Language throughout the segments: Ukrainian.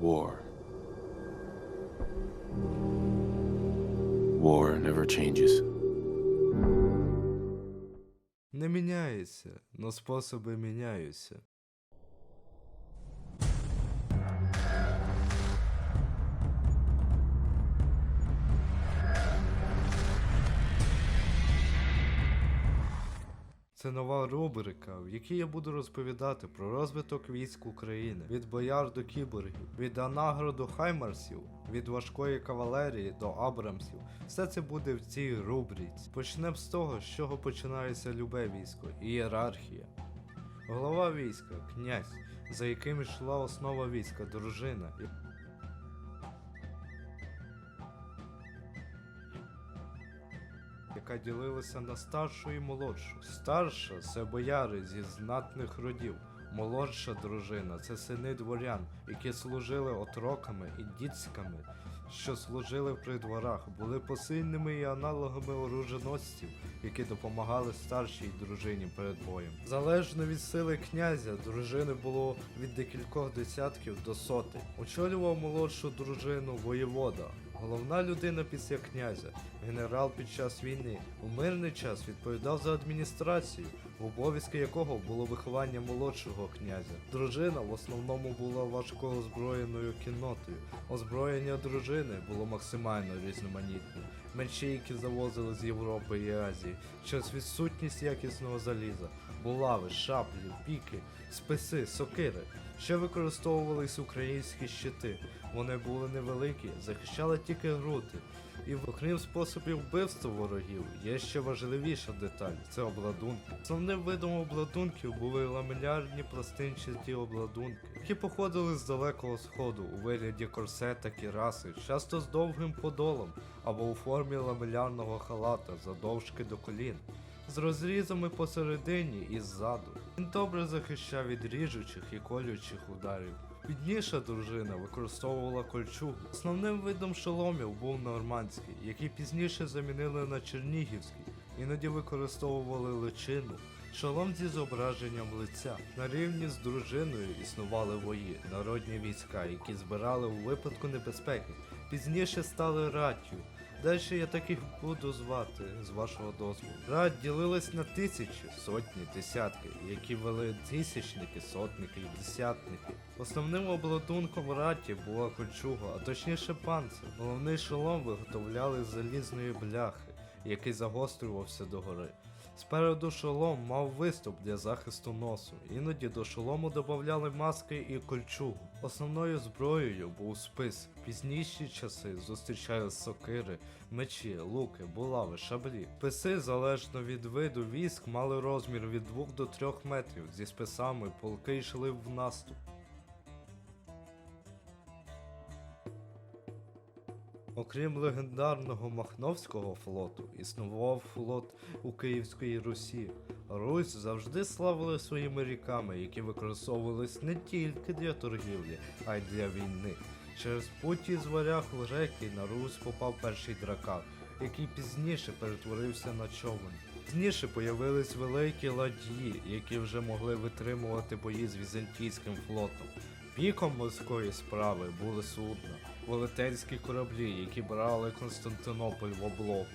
War. War never changes. Не міняється, но способи міняються. Це нова рубрика, в якій я буду розповідати про розвиток військ України від бояр до кіборгів, від анагро до хаймарсів, від важкої кавалерії до абрамсів. Все це буде в цій рубриці. Почнемо з того, з чого починається любе військо ієрархія. Голова війська князь, за яким йшла основа війська, дружина. Яка ділилася на старшу і молодшу. Старша це бояри зі знатних родів. Молодша дружина це сини дворян, які служили отроками і дітськами, що служили при дворах, були посильними і аналогами оруженосців, які допомагали старшій дружині перед боєм. Залежно від сили князя, дружини було від декількох десятків до сотень. Очолював молодшу дружину воєвода, головна людина після князя, генерал під час війни. У мирний час відповідав за адміністрацію, обов'язки якого було виховання молодшого князя. Дружина в основному була важко озброєною кіннотою. Озброєння дружини було максимально різноманітне. Мечі, які завозили з Європи і Азії, через відсутність якісного заліза, булави, шаблі, піки, списи, сокири. Ще використовувались українські щити. Вони були невеликі, захищали тільки груди. І окрім способів вбивства ворогів, є ще важливіша деталь це обладунки. Основним видом обладунків були ламелярні пластинчаті обладунки, які походили з далекого сходу у вигляді корсета кіраси, часто з довгим подолом або у формі ламелярного халата задовжки до колін. З розрізами посередині і ззаду. Він добре захищав від ріжучих і колючих ударів. Підніша дружина використовувала кольчугу. Основним видом шоломів був нормандський, який пізніше замінили на чернігівський, іноді використовували личину. Шолом зі зображенням лиця. На рівні з дружиною існували вої, народні війська, які збирали у випадку небезпеки. Пізніше стали раттю. Далі я таких буду звати з вашого дозволу. Рад ділилась на тисячі, сотні, десятки, які вели тисячники, сотники і десятники. Основним обладунком раті була кольчуга, а точніше панцир. Головний шолом виготовляли з залізної бляхи, який загострювався догори. Спереду шолом мав виступ для захисту носу, іноді до шолому додавали маски і кольчугу. Основною зброєю був спис. Пізніші часи зустрічали сокири, мечі, луки, булави, шаблі. Списи, залежно від виду військ, мали розмір від 2 до 3 метрів. Зі списами полки йшли в наступ. Окрім легендарного Махновського флоту, існував флот у Київської Русі. Русь завжди славили своїми ріками, які використовувались не тільки для торгівлі, а й для війни. Через путі з варяг в реки на Русь попав перший дракар, який пізніше перетворився на човен. Пізніше появились великі ладьї, які вже могли витримувати бої з візантійським флотом. Піком морської справи були судна, велетенські кораблі, які брали Константинополь в облогу.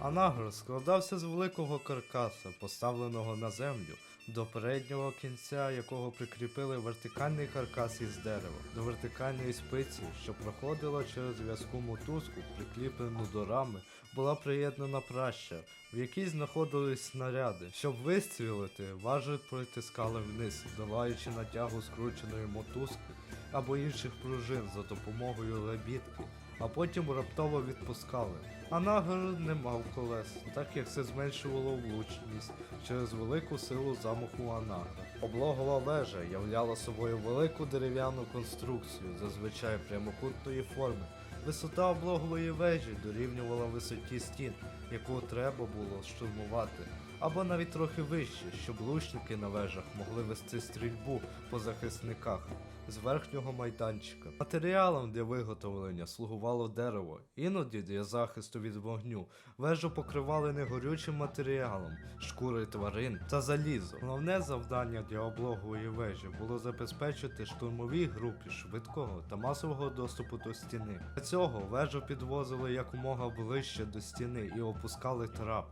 Анагр складався з великого каркаса, поставленого на землю, до переднього кінця якого прикріпили вертикальний каркас із дерева, до вертикальної спиці, що проходила через в'язку мотузку, прикріплену до рами, була приєднана праща, в якій знаходились снаряди. Щоб вистрілити, важель притискали вниз, долаючи натягу скрученої мотузки або інших пружин за допомогою лебідки, а потім раптово відпускали. А нагород не мав колес, так як це зменшувало влучність через велику силу замаху Анагра. Облогова вежа являла собою велику дерев'яну конструкцію, зазвичай прямокутної форми. Висота облогової вежі дорівнювала висоті стін, яку треба було штурмувати. Або навіть трохи вище, щоб лучники на вежах могли вести стрільбу по захисниках з верхнього майданчика. Матеріалом для виготовлення слугувало дерево, іноді для захисту від вогню. Вежу покривали негорючим матеріалом, шкури тварин та залізо. Головне завдання для облогової вежі було забезпечити штурмовій групі швидкого та масового доступу до стіни. Для цього вежу підвозили якомога ближче до стіни і опускали трап.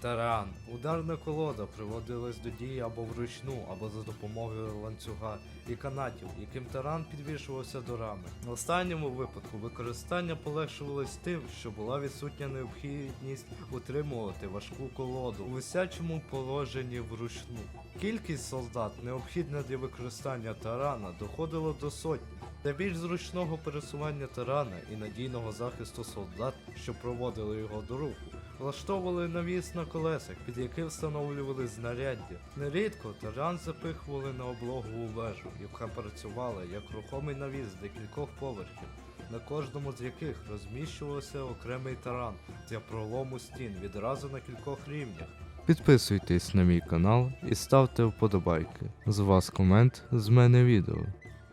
Таран. Ударна колода приводилась до дії або вручну, або за допомогою ланцюга і канатів, яким таран підвішувався до рами. В останньому випадку використання полегшувалось тим, що була відсутня необхідність утримувати важку колоду у висячому положенні вручну. Кількість солдат, необхідна для використання тарана, доходила до сотні. Для більш зручного пересування тарана і надійного захисту солдат, що проводили його до руху, влаштовували навіс на колесах, під яким встановлювали знаряддя. Нерідко таран запихували на облогову вежу, яка працювала як рухомий навіс для кількох поверхів, на кожному з яких розміщувався окремий таран для пролому стін відразу на кількох рівнях. Підписуйтесь на мій канал і ставте вподобайки. З вас комент, з мене відео.